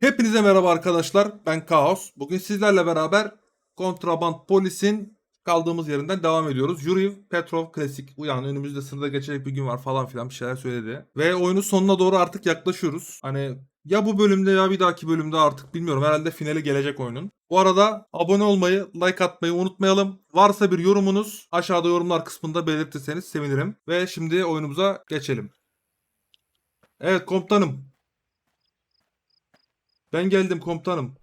Hepinize merhaba arkadaşlar. Ben Kaos. Bugün sizlerle beraber Kontraband Polis'in kaldığımız yerinden devam ediyoruz. Yuri Petrov Klasik. Uyan önümüzde sınırda geçecek bir gün var falan filan bir şeyler söyledi. Ve oyunun sonuna doğru artık yaklaşıyoruz. Hani ya bu bölümde ya bir dahaki bölümde artık bilmiyorum. Herhalde finali gelecek oyunun. Bu arada abone olmayı, like atmayı unutmayalım. Varsa bir yorumunuz aşağıda yorumlar kısmında belirtirseniz sevinirim. Ve şimdi oyunumuza geçelim. Evet komutanım. Ben geldim komutanım.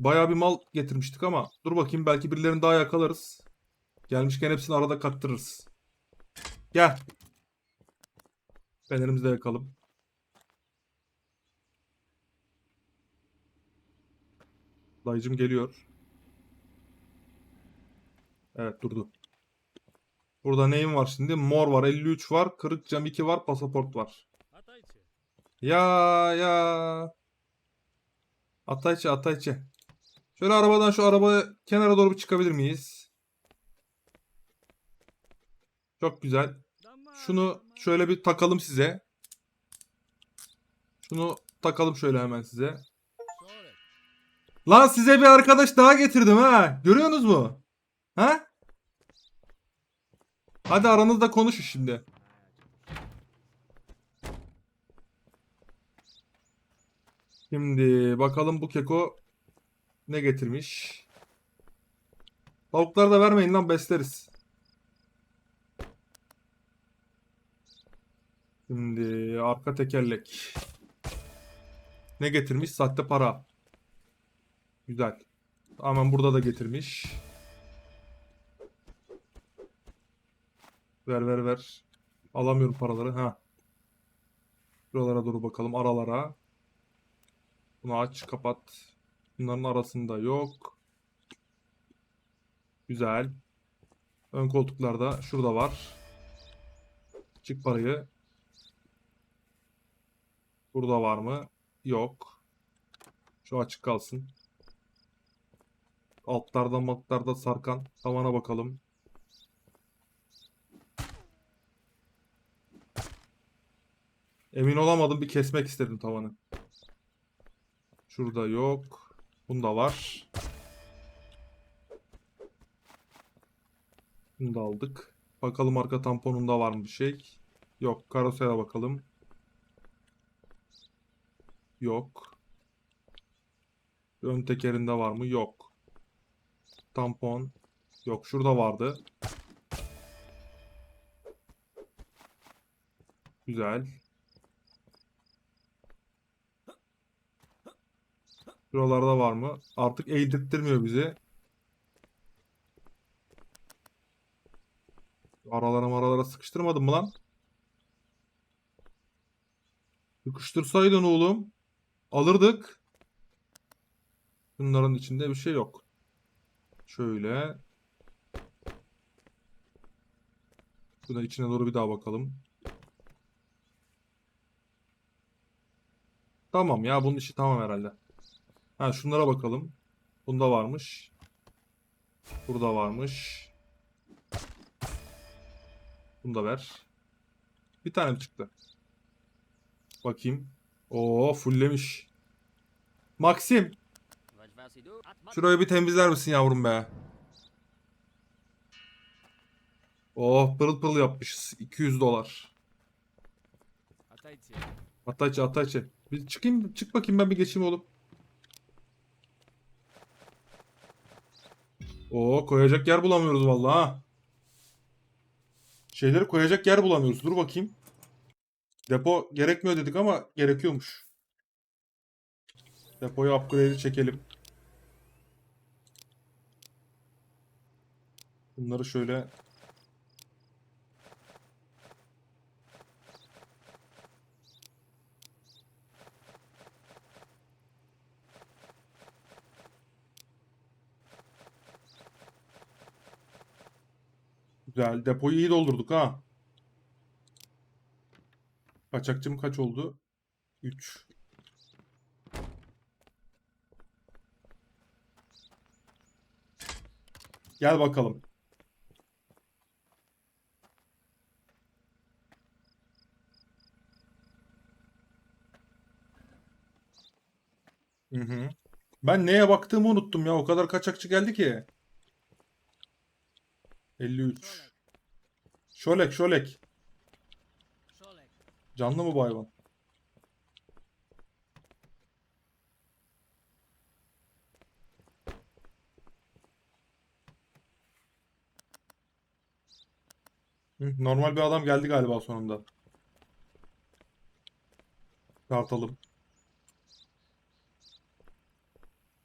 Bayağı bir mal getirmiştik ama dur bakayım belki birilerini daha yakalarız. Gelmişken hepsini arada kattırırız. Gel. Fenerimizi de yakalım. Dayıcım geliyor. Evet durdu. Burada neyim var şimdi? Mor var, 53 var, kırık cam 2 var, pasaport var. Ya ya. Atayçı Atayçı. Şöyle arabadan şu araba kenara doğru çıkabilir miyiz? Çok güzel. Şunu şöyle bir takalım size. Şunu takalım şöyle hemen size. Lan size bir arkadaş daha getirdim ha. Görüyorsunuz mu? Ha? Hadi aranızda konuşun şimdi. Şimdi bakalım bu keko ne getirmiş. Tavukları da vermeyin lan besleriz. Şimdi arka tekerlek. Ne getirmiş? Sahte para. Güzel. Hemen burada da getirmiş. Ver ver ver. Alamıyorum paraları. Ha. Buralara doğru bakalım. Aralara. Bunu aç, kapat. Bunların arasında yok. Güzel. Ön koltuklarda şurada var. Çık parayı. Burada var mı? Yok. Şu açık kalsın. Altlarda matlarda sarkan. Tavana bakalım. Emin olamadım bir kesmek istedim tavanı. Şurada yok. Bunda var. Bunu da aldık. Bakalım arka tamponunda var mı bir şey. Yok. Karosera bakalım. Yok. Ön tekerinde var mı? Yok. Tampon. Yok. Şurada vardı. Güzel. Şuralarda var mı? Artık eğdirttirmiyor bizi. Aralara maralara sıkıştırmadın mı lan? Sıkıştırsaydın oğlum. Alırdık. Bunların içinde bir şey yok. Şöyle. Şurada içine doğru bir daha bakalım. Tamam ya bunun işi tamam herhalde. Ha şunlara bakalım. Bunda varmış. Burada varmış. Bunu da ver. Bir tane çıktı? Bakayım. Oo fulllemiş. Maxim. Şurayı bir temizler misin yavrum be? Oh pırıl pırıl yapmışız. 200 dolar. Atayçı Atayçı. Bir çıkayım çık bakayım ben bir geçeyim oğlum. Oo koyacak yer bulamıyoruz vallahi. Şeyleri koyacak yer bulamıyoruz. Dur bakayım. Depo gerekmiyor dedik ama gerekiyormuş. Depoyu upgrade'i çekelim. Bunları şöyle Güzel. Depoyu iyi doldurduk ha. Kaçakçım kaç oldu? 3. Gel bakalım. Hı hı. Ben neye baktığımı unuttum ya. O kadar kaçakçı geldi ki. 53. Şolek. Şolek. Canlı mı bu hayvan? Normal bir adam geldi galiba sonunda. Tartalım.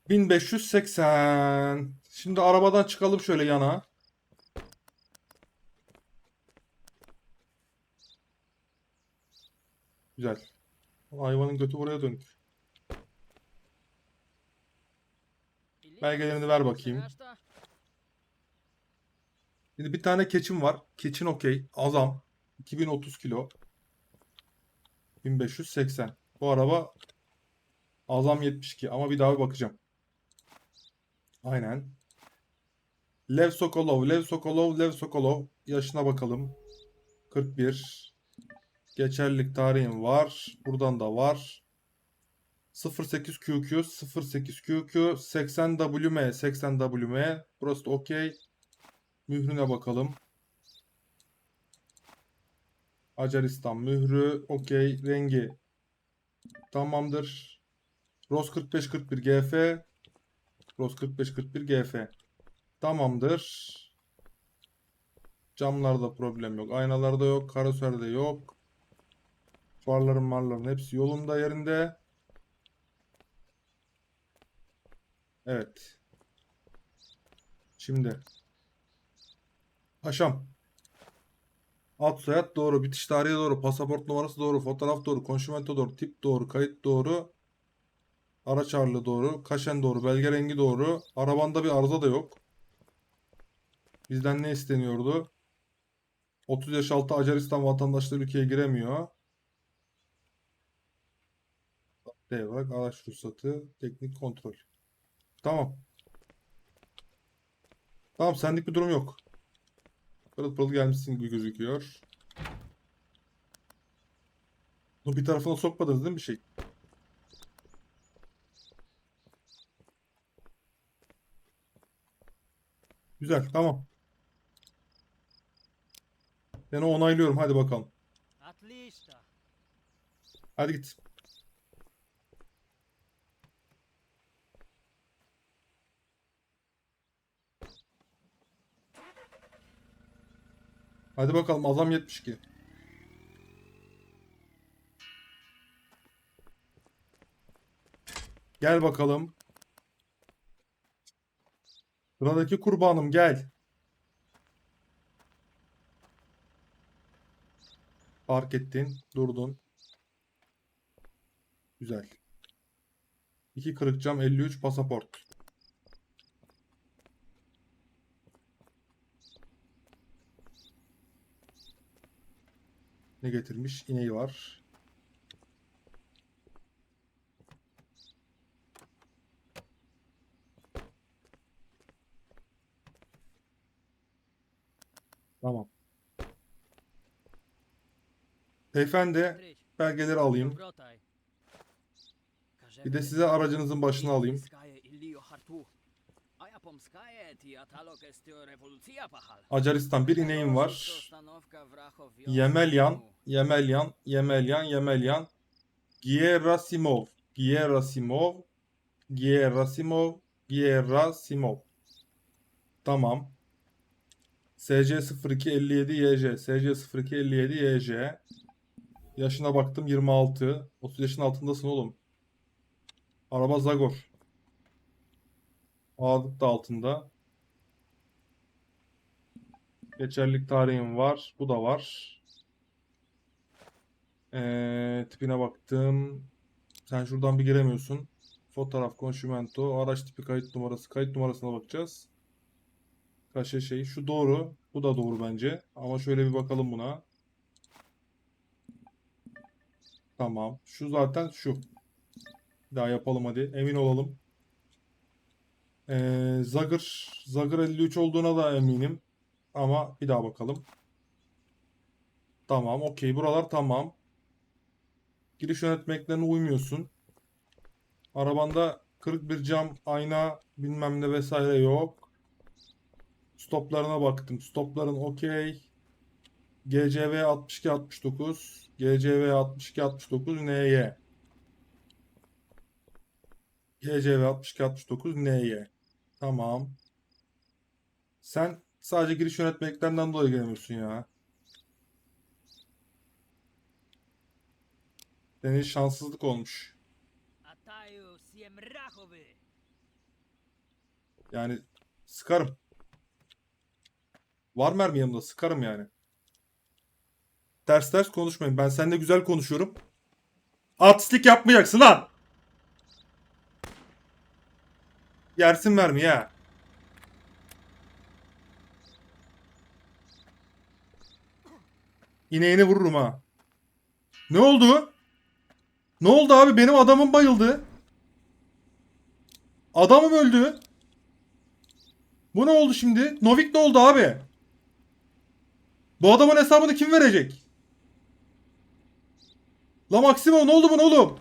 1580. Şimdi arabadan çıkalım şöyle yana. Güzel. Hayvanın götü buraya dönük. Belgelerini ver bakayım. Şimdi bir tane keçim var. Keçin okey. Azam. 2030 kilo. 1580. Bu araba Azam 72 ama bir daha bir bakacağım. Aynen. Lev Sokolov, Lev Sokolov, Lev Sokolov. Yaşına bakalım. 41. Geçerlilik tarihim var. Buradan da var. 08 QQ, 08 QQ, 80 WM, 80 WM. Burası da okey. Mührüne bakalım. Acaristan mührü. Okey. Rengi. Tamamdır. Ros 4541 GF. Ros 4541 GF. Tamamdır. Camlarda problem yok. Aynalarda yok. Karoserde yok. Farların marların hepsi yolunda yerinde. Evet. Şimdi. Paşam. Ad soyad doğru. Bitiş tarihi doğru. Pasaport numarası doğru. Fotoğraf doğru. Konşimento doğru. Tip doğru. Kayıt doğru. Araç ağırlığı doğru. Kaşen doğru. Belge rengi doğru. Arabanda bir arıza da yok. Bizden ne isteniyordu? 30 yaş altı Macaristan vatandaşları ülkeye giremiyor. Devrak, araç ruhsatı, teknik kontrol. Tamam. Tamam senlik bir durum yok. Pırıl pırıl gelmişsin gibi gözüküyor. Bunu bir tarafına sokmadınız değil mi bir şey? Güzel, tamam. Ben o onaylıyorum. Hadi bakalım. Hadi git. Hadi bakalım Azam 72. Gel bakalım. Sıradaki kurbanım gel. Fark ettin, durdun. Güzel. 2 kırık cam 53 pasaport. Ne getirmiş? İneği var. Tamam. Beyefendi belgeleri alayım. Bir de size aracınızın başına alayım. Acaristan bir ineğim var. Yemelyan, Yemelyan, Yemelyan, Yemelyan. Gerasimov, Gerasimov, Gerasimov, Gerasimov. Tamam. SC0257 YJ, SC0257 YJ. Yaşına baktım 26. 30 yaşın altındasın oğlum. Araba Zagor. Ağırlık da altında. Geçerlilik tarihim var. Bu da var. Ee, tipine baktım. Sen şuradan bir giremiyorsun. Fotoğraf, konşimento, araç tipi, kayıt numarası. Kayıt numarasına bakacağız. Kaşe şey. Şu doğru. Bu da doğru bence. Ama şöyle bir bakalım buna. Tamam. Şu zaten şu. Bir daha yapalım hadi. Emin olalım. Ee, Zagır, Zagır 53 olduğuna da eminim. Ama bir daha bakalım. Tamam, okey. Buralar tamam. Giriş yönetmeliklerine uymuyorsun. Arabanda kırık bir cam, ayna bilmem ne vesaire yok. Stoplarına baktım. Stopların okey. GCV 6269, GCV 6269 NY. GCV 6269 NY. Tamam. Sen sadece giriş yönetmeliklerinden dolayı gelmiyorsun ya. Senin şanssızlık olmuş. Yani sıkarım. Var mermi yanımda sıkarım yani. Ters ters konuşmayın. Ben seninle güzel konuşuyorum. Artistlik yapmayacaksın lan. Yersin mermi ya. İneğini vururum ha. Ne oldu? Ne oldu abi? Benim adamım bayıldı. Adamım öldü. Bu ne oldu şimdi? Novik ne oldu abi? Bu adamın hesabını kim verecek? La Maximo ne oldu buna oğlum?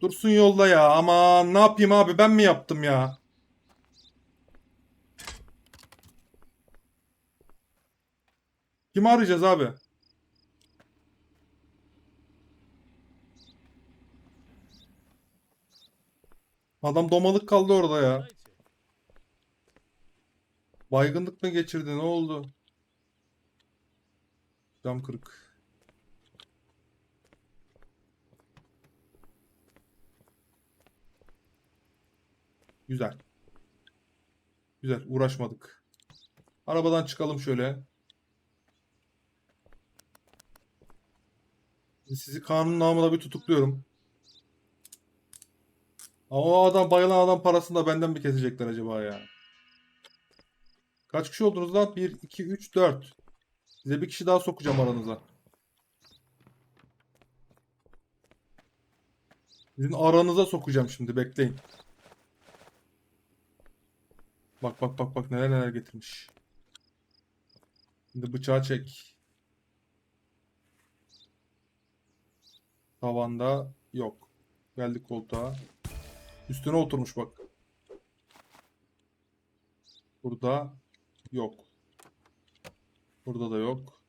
Dursun yolda ya. Aman ne yapayım abi ben mi yaptım ya? Kimi arayacağız abi? Adam domalık kaldı orada ya. Baygınlık mı geçirdi? Ne oldu? Cam kırık. Güzel. Güzel. Uğraşmadık. Arabadan çıkalım şöyle. Sizi kanun namına bir tutukluyorum. Ama o adam bayılan adam parasını da benden mi kesecekler acaba ya? Kaç kişi oldunuz lan? 1, 2, 3, 4. Size bir kişi daha sokacağım aranıza. Sizin aranıza sokacağım şimdi bekleyin. Bak bak bak bak neler neler getirmiş. Şimdi bıçağı çek. Tavanda yok. Geldik koltuğa. Üstüne oturmuş bak. Burada yok. Burada da yok.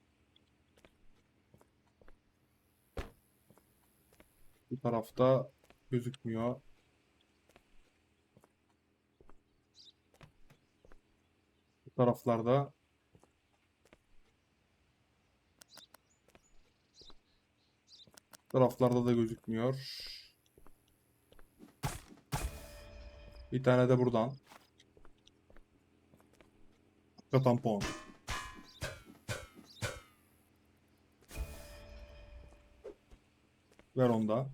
Bu tarafta gözükmüyor. Bu taraflarda taraflarda da gözükmüyor. Bir tane de buradan. Arka tampon. Ver onda.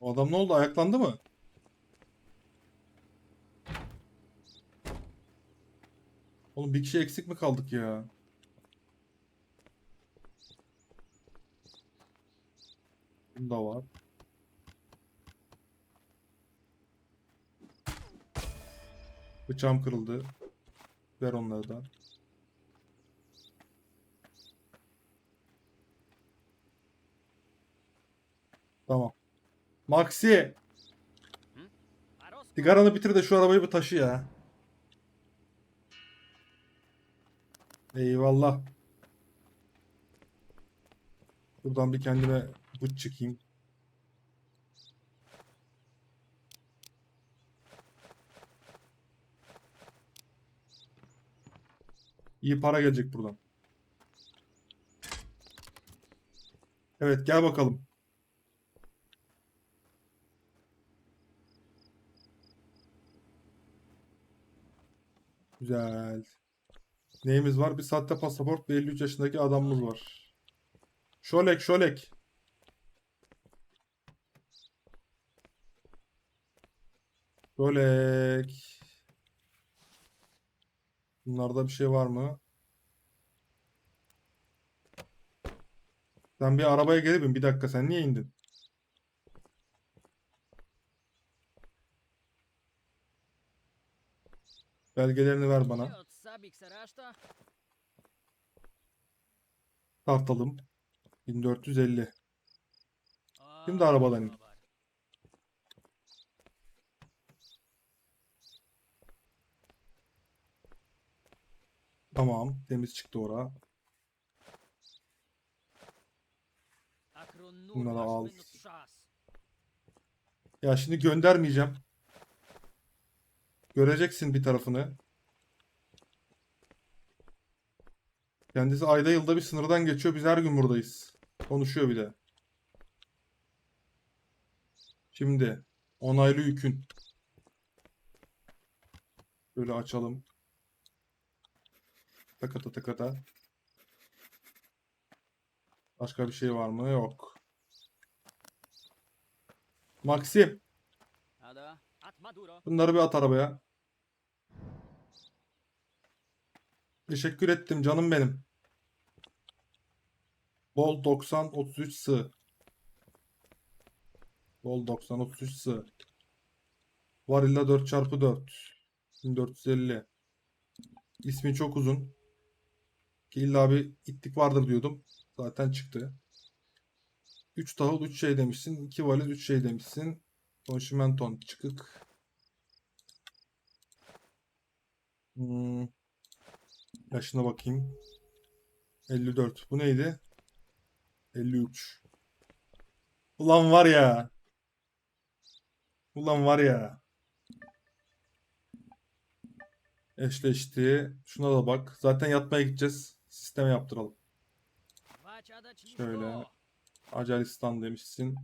Adam ne oldu? Ayaklandı mı? Oğlum bir kişi eksik mi kaldık ya? Bunda var. Bıçağım kırıldı. Ver onları da. Tamam. Maxi, sigaranı bitir de şu arabayı bir taşı ya. Eyvallah. Buradan bir kendime bıç çıkayım. İyi para gelecek buradan. Evet gel bakalım. Güzel. Neyimiz var? Bir sahte pasaport, bir 53 yaşındaki adamımız var. Şolek, şolek. Şolek. Bunlarda bir şey var mı? Sen bir arabaya gelip bir dakika sen niye indin? Belgelerini ver bana. Sabix reszta? Tartalım. 1450. O, Şimdi arabadan in. Tamam. Temiz çıktı ora. Bunları al. Ya şimdi göndermeyeceğim. Göreceksin bir tarafını. Kendisi ayda yılda bir sınırdan geçiyor. Biz her gün buradayız. Konuşuyor bir de. Şimdi onaylı yükün. Böyle açalım. Takata takata. Başka bir şey var mı? Yok. Maxim. Bunları bir at arabaya. Teşekkür ettim canım benim. Bol 90 33 sığ. Bol 90 33 sığ. Varilla 4x4. 1450. İsmi çok uzun. Ki illa bir itlik vardır diyordum. Zaten çıktı. 3 tahıl 3 şey demişsin. 2 valiz 3 şey demişsin. Konşimenton çıkık. Hmm. Yaşına bakayım. 54. Bu neydi? 53. Ulan var ya. Ulan var ya. Eşleşti. Şuna da bak. Zaten yatmaya gideceğiz. Sisteme yaptıralım. Şöyle. Acaristan demişsin.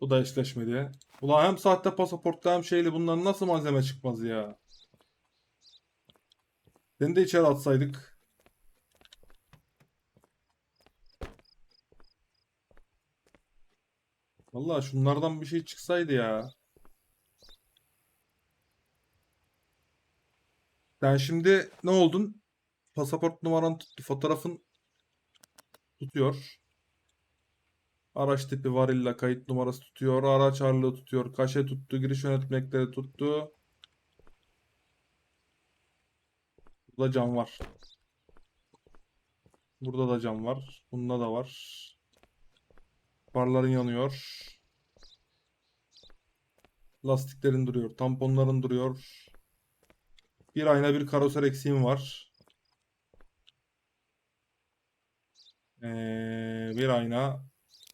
Bu da eşleşmedi. Ulan hem sahte pasaportta hem şeyle bundan nasıl malzeme çıkmaz ya? Seni de içeri atsaydık. Vallahi şunlardan bir şey çıksaydı ya. Sen şimdi ne oldun? Pasaport numaran tuttu. Fotoğrafın tutuyor. Araç tipi varilla kayıt numarası tutuyor. Araç ağırlığı tutuyor. Kaşe tuttu. Giriş yönetmelikleri tuttu. Burada cam var. Burada da cam var. Bunda da var. Farların yanıyor. Lastiklerin duruyor. Tamponların duruyor. Bir ayna bir karoser eksiğim var. Ee, bir ayna,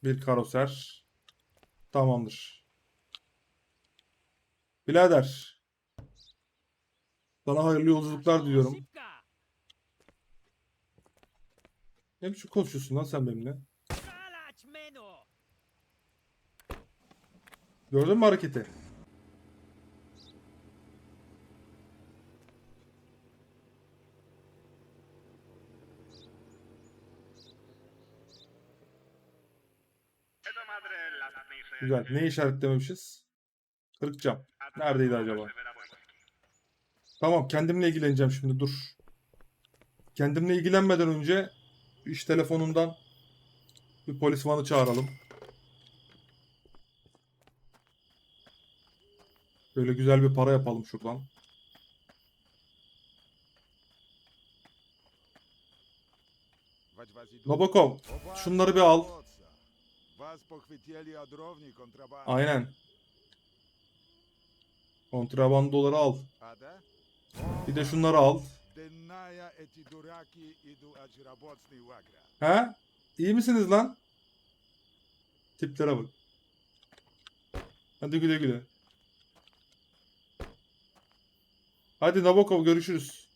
bir karoser. Tamamdır. Birader, sana hayırlı yolculuklar diliyorum. Ne biçim konuşuyorsun lan sen benimle? Gördün mü hareketi? Güzel. Ne işaretlememişiz? Kırık cam. Neredeydi acaba? Tamam kendimle ilgileneceğim şimdi dur. Kendimle ilgilenmeden önce iş telefonundan bir polis vanı çağıralım. Böyle güzel bir para yapalım şuradan. Nabokov şunları bir al. Aynen. Kontrabandoları al. Bir de şunları al. He? İyi misiniz lan? Tiplere bak. Hadi güle güle. Hadi Nabokov görüşürüz.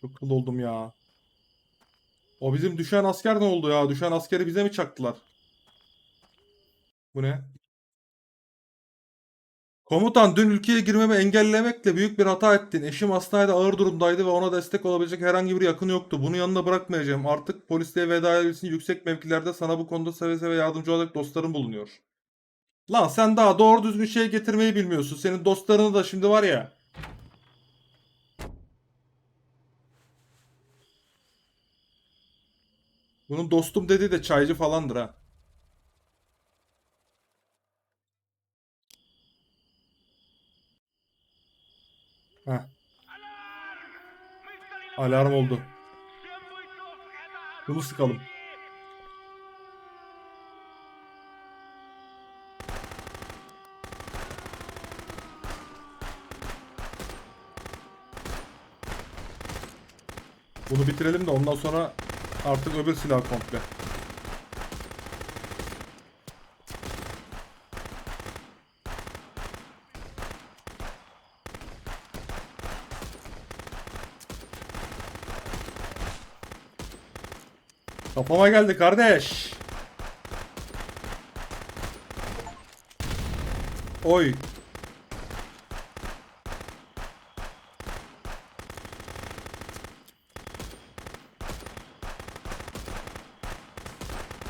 Çok kıl oldum ya. O bizim düşen asker ne oldu ya? Düşen askeri bize mi çaktılar? Bu ne? Komutan dün ülkeye girmemi engellemekle büyük bir hata ettin. Eşim hastanede ağır durumdaydı ve ona destek olabilecek herhangi bir yakın yoktu. Bunu yanına bırakmayacağım. Artık polisliğe veda edebilirsin. Yüksek mevkilerde sana bu konuda seve seve yardımcı olacak dostlarım bulunuyor. Lan sen daha doğru düzgün şey getirmeyi bilmiyorsun. Senin dostlarını da şimdi var ya. Bunun dostum dediği de çaycı falandır ha. Heh. Alarm oldu. Bunu sıkalım. Bunu bitirelim de ondan sonra artık öbür silah komple. Kafama geldi kardeş. Oy.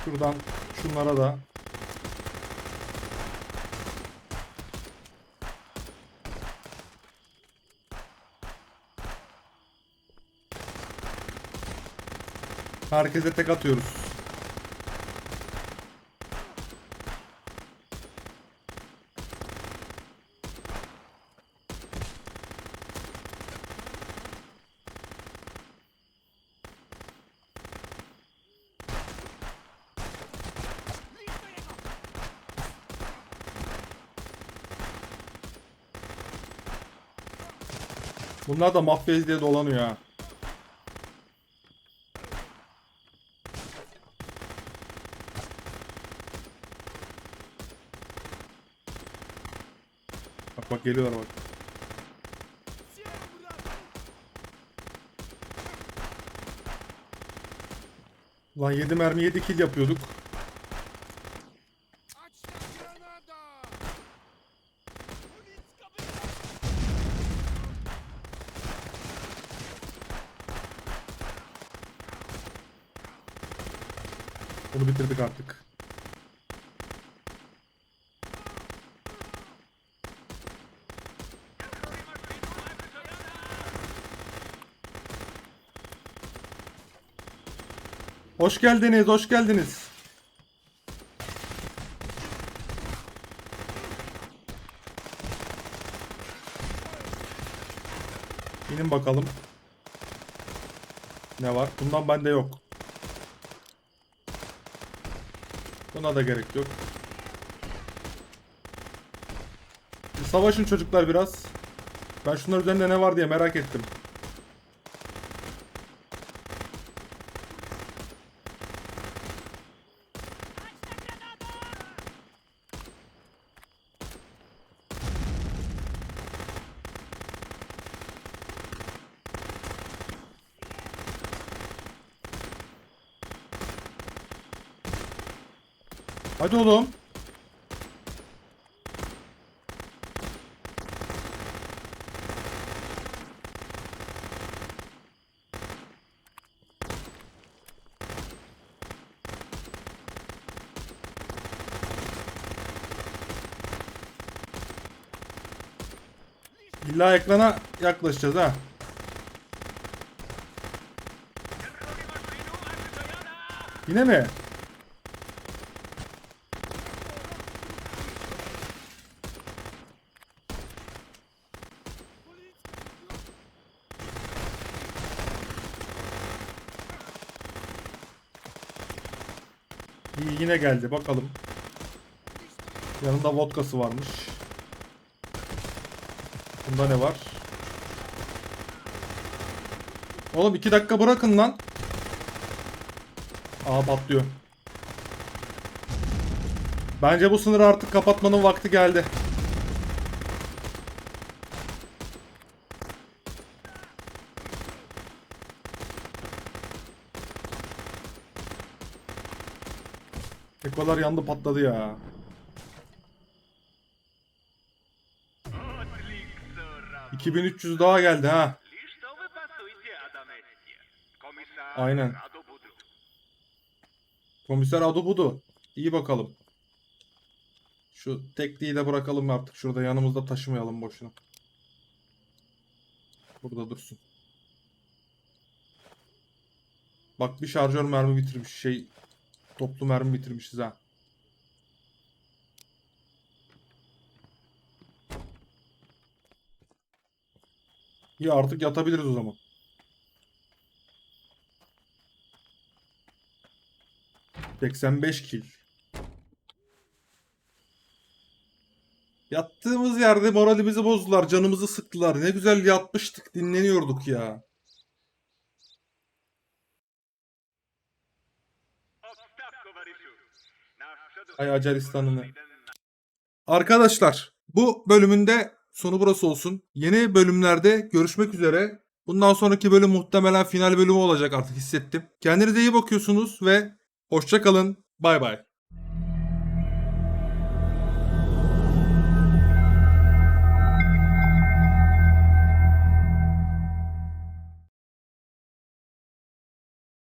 Şuradan şunlara da. Herkese tek atıyoruz. Bunlar da mafya diye dolanıyor ha. Geliyorlar bak. Lan 7 mermi 7 kill yapıyorduk. Bunu bitirdik artık. Hoş geldiniz, hoş geldiniz. İnin bakalım. Ne var? Bundan bende yok. Buna da gerek yok. Savaşın çocuklar biraz. Ben şunlar üzerinde ne var diye merak ettim. Hadi oğlum. İlla ekrana yaklaşacağız ha. Yine mi? İyi yine geldi bakalım. Yanında vodkası varmış. Bunda ne var? Oğlum iki dakika bırakın lan. Aa patlıyor. Bence bu sınırı artık kapatmanın vakti geldi. kadar yandı patladı ya. ...2300 daha geldi ha. Aynen. Komiser Adobudu. İyi bakalım. Şu tekliği de bırakalım artık şurada yanımızda taşımayalım boşuna. Burada dursun. Bak bir şarjör mermi bitirmiş şey toplu mermi bitirmişiz ha. İyi artık yatabiliriz o zaman. ...85 kil. Yattığımız yerde moralimizi bozdular, canımızı sıktılar. Ne güzel yatmıştık, dinleniyorduk ya. Ay Acaristan'ını. Arkadaşlar bu bölümün de sonu burası olsun. Yeni bölümlerde görüşmek üzere. Bundan sonraki bölüm muhtemelen final bölümü olacak artık hissettim. Kendinize iyi bakıyorsunuz ve hoşça kalın. Bay bay.